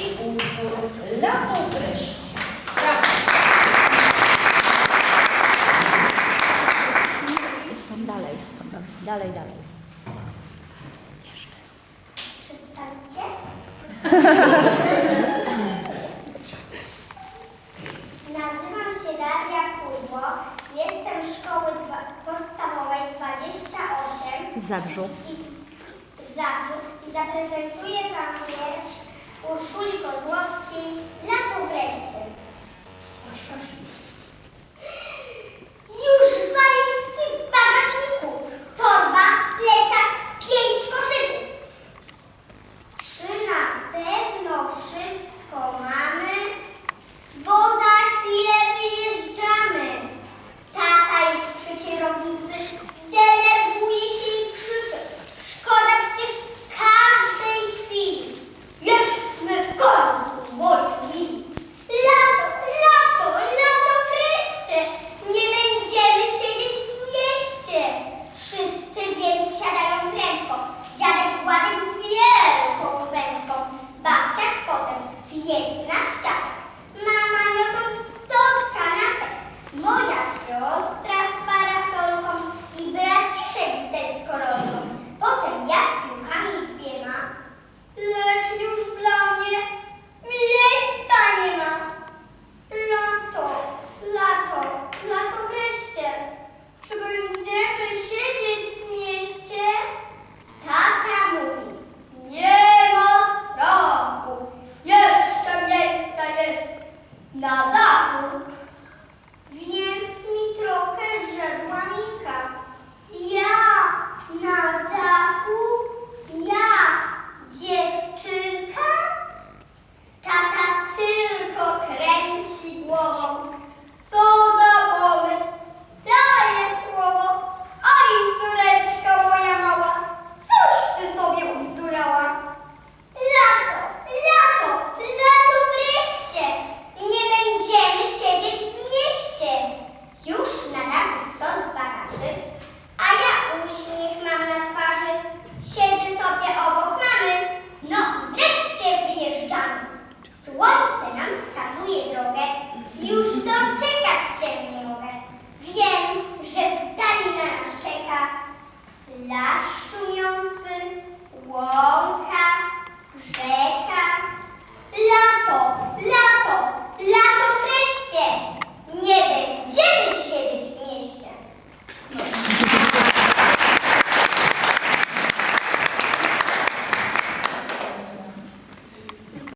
i utwór Lato wreszcie. Brawo. Są dalej, dalej, dalej. Przedstawicie? Nazywam się Daria Pudło. Jestem szkoły dwa, podstawowej 28 W Zabrzu. i z- w Zabrzu i zaprezentuję Wam wiersz Urszuli Kozłowskiej, lato wreszcie. La